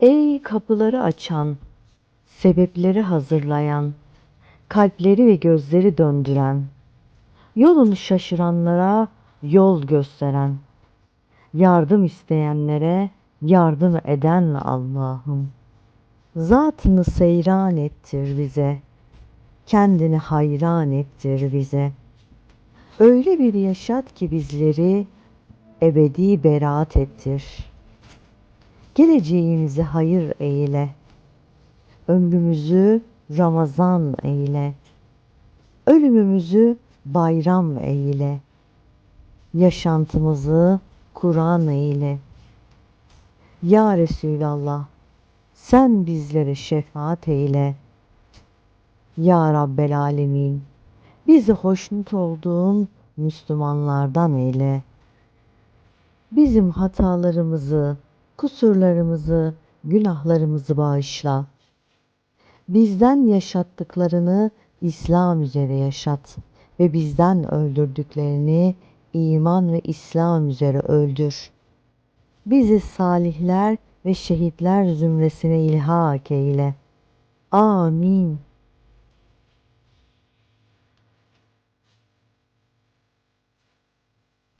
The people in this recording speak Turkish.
Ey kapıları açan, sebepleri hazırlayan, kalpleri ve gözleri döndüren, yolunu şaşıranlara yol gösteren, yardım isteyenlere yardım eden Allah'ım. Zatını seyran ettir bize, kendini hayran ettir bize. Öyle bir yaşat ki bizleri ebedi beraat ettir. Geleceğimizi hayır eyle. Ömrümüzü Ramazan eyle. Ölümümüzü bayram eyle. Yaşantımızı Kur'an eyle. Ya Resulallah sen bizlere şefaat eyle. Ya Rabbel Alemin bizi hoşnut olduğun Müslümanlardan eyle. Bizim hatalarımızı, kusurlarımızı, günahlarımızı bağışla. Bizden yaşattıklarını İslam üzere yaşat ve bizden öldürdüklerini iman ve İslam üzere öldür. Bizi salihler ve şehitler zümresine ilhak eyle. Amin.